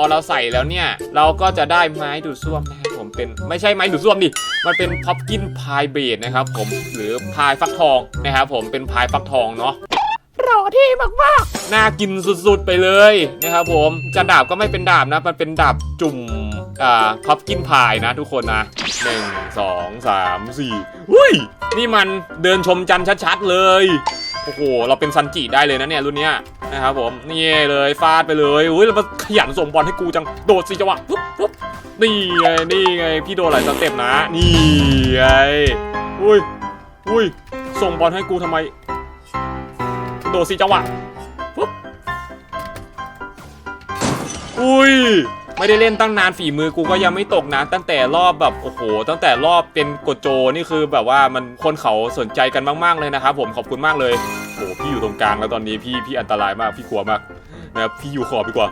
พอเราใส่แล้วเนี่ย เราก็จะได้ไม้ดูดซ่วมนะครับผมเป็นไม่ใช่ไม้ดูดซ่วมดิ มันเป็นพับกินพายเบดนะครับผมหรือพายฟักทองนะครับผมเป็นพายฟักทองเนาะรอที่มากน่ากินสุดๆไปเลยนะครับผมจะดาบก็ไม่เป็นดาบนะ มันเป็นดาบจุ่มอ่าพับกินพายนะทุกคนนะหนึ่งสองสามสี่หุ้ยนี่มันเดินชมจันทร์ชัดๆเลยโอ้โหเราเป็นซันจิได้เลยนะเนี่ยรุ่นเนี้ย นะครับผมนี่เลยฟาดไปเลยอุ้ยแล้วมาขยันส่งบอลให้กูจังโดดสิจังหวะปุ๊บปุ๊บนี่ไงนี่ไงพี่โดนหลายสเต็ปนะ นี่ไงอุ้ยอุ้ยส่งบอลให้กูทำไม โดดสิจังหวะปุ๊บอุ้ย ไม่ได้เล่นตั้งนานฝีมือกูก็ยังไม่ตกนะ ตั้งแต่รอบแบบโอ้โห ตั้งแต่รอบเป็นกดโจนี่คือแบบว่ามันคนเขาสนใจกันมาก ๆเลยนะครับผมขอบคุณมากเลยโอ้โหพี่อยู่ตรงกลางแล้วตอนนี้พี่พี่อันตรายมากพี่กลัวมากนะครับพี่อยู่ขอบดีกว่า